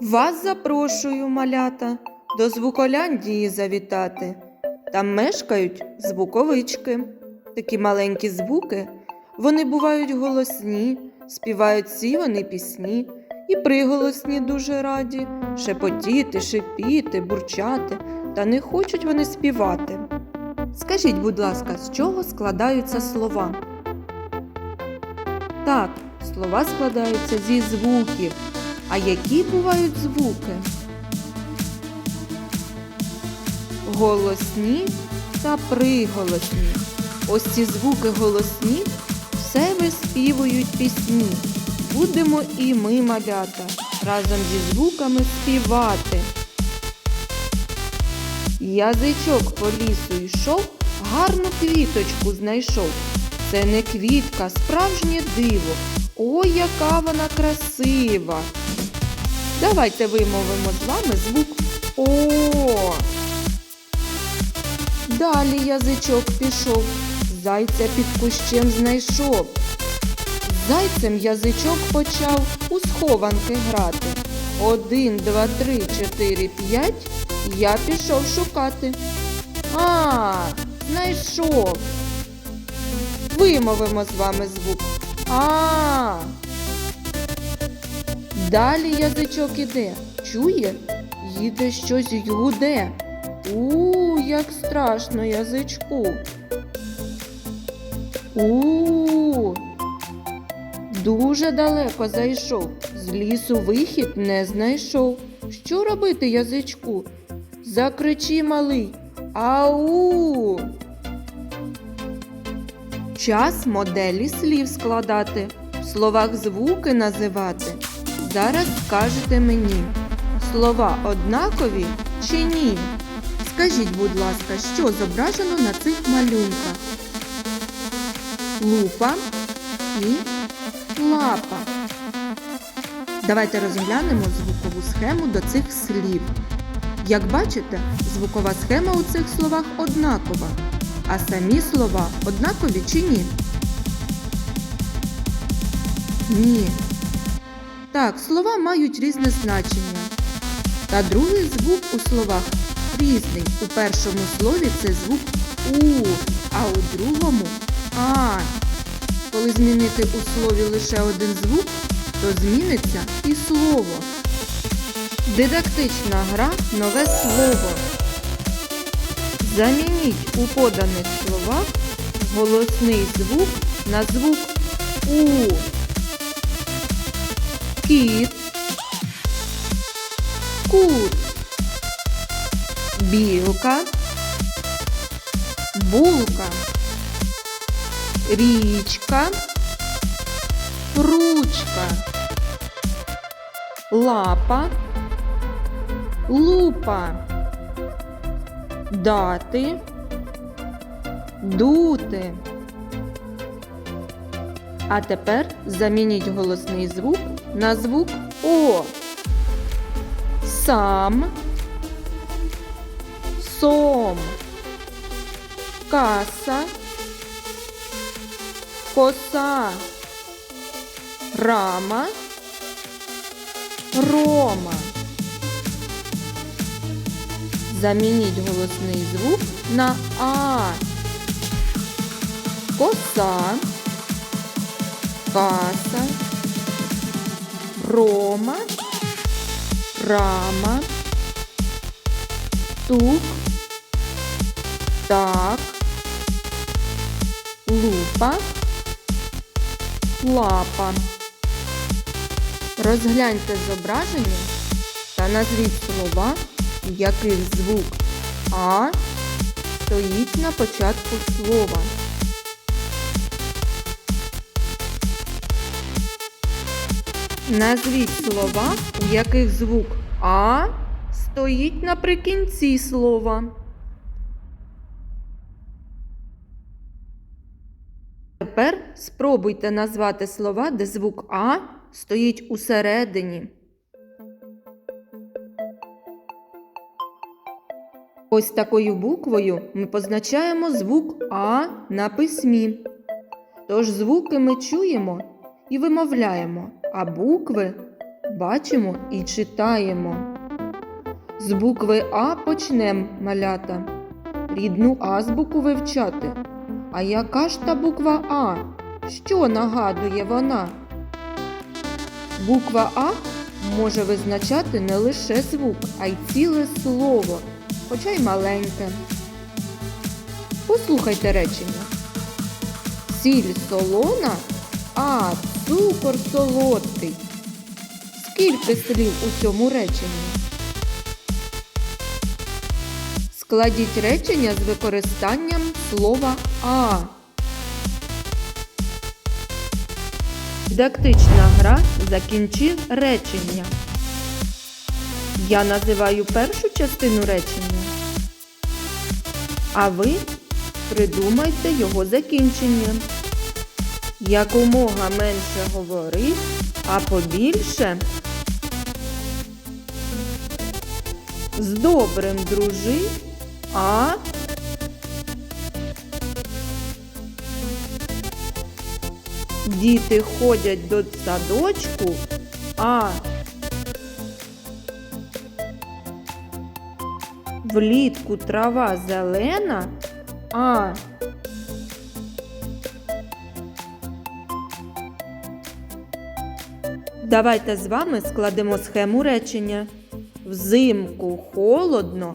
Вас запрошую, малята, до звуколяндії завітати. Там мешкають звуковички. Такі маленькі звуки. Вони бувають голосні, співають всі вони пісні, і приголосні дуже раді, шепотіти, шипіти, бурчати, та не хочуть вони співати. Скажіть, будь ласка, з чого складаються слова? Так, слова складаються зі звуків. А які бувають звуки? Голосні та приголосні. Ось ці звуки голосні все виспівують пісні. Будемо і ми, малята, разом зі звуками співати. Язичок по лісу йшов, гарну квіточку знайшов. Це не квітка, справжнє диво. Ой, яка вона красива! Давайте вимовимо з вами звук О. Далі язичок пішов, зайця під кущем знайшов. Зайцем язичок почав у схованки грати. Один, два, три, чотири, п'ять. Я пішов шукати. А, знайшов. Вимовимо з вами звук А. Далі язичок іде. Чує? Їде щось гуде. У, як страшно язичку. У. Дуже далеко зайшов. З лісу вихід не знайшов. Що робити язичку? Закричи, малий. Ау. Час моделі слів складати, в словах звуки називати. Зараз скажете мені, слова однакові чи ні? Скажіть, будь ласка, що зображено на цих малюнках? Лупа і лапа. Давайте розглянемо звукову схему до цих слів. Як бачите, звукова схема у цих словах однакова. А самі слова однакові чи ні? Ні. Так, слова мають різне значення. Та другий звук у словах різний. У першому слові це звук У, а у другому А. Коли змінити у слові лише один звук, то зміниться і слово. Дидактична гра нове слово. Замініть у поданих словах голосний звук на звук У. Кіт. Кут. Білка. Булка. Річка. Ручка. Лапа. Лупа Дати, дути. А тепер замініть голосний звук на звук О. Сам, сом, каса, коса, рама, рома. Замініть голосний звук на А. Коса, каса, рома, рама, тук, так, лупа, лапа. Розгляньте зображення та назвіть слова яких звук А стоїть на початку слова. Назвіть слова, у яких звук А стоїть наприкінці слова. Тепер спробуйте назвати слова, де звук А стоїть усередині. Ось такою буквою ми позначаємо звук А на письмі. Тож звуки ми чуємо і вимовляємо, а букви бачимо і читаємо. З букви А почнем малята. Рідну азбуку вивчати. А яка ж та буква А? Що нагадує вона? Буква А може визначати не лише звук, а й ціле слово, хоча й маленьке. Послухайте речення. Сіль солона, а цукор солодкий. Скільки слів у цьому реченні? Складіть речення з використанням слова А. Дидактична гра закінчи речення. Я називаю першу частину речення. А ви придумайте його закінчення. Якомога менше говори, а побільше з добрим дружи, а діти ходять до садочку, а влітку трава зелена, а Давайте з вами складемо схему речення. Взимку холодно,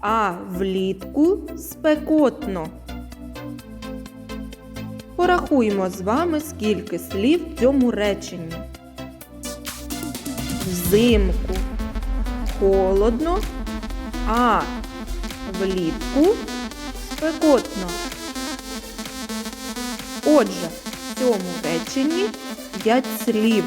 а влітку спекотно. Порахуємо з вами, скільки слів в цьому реченні. Взимку холодно, а влітку спекотно. Отже, в цьому реченні 5 слів.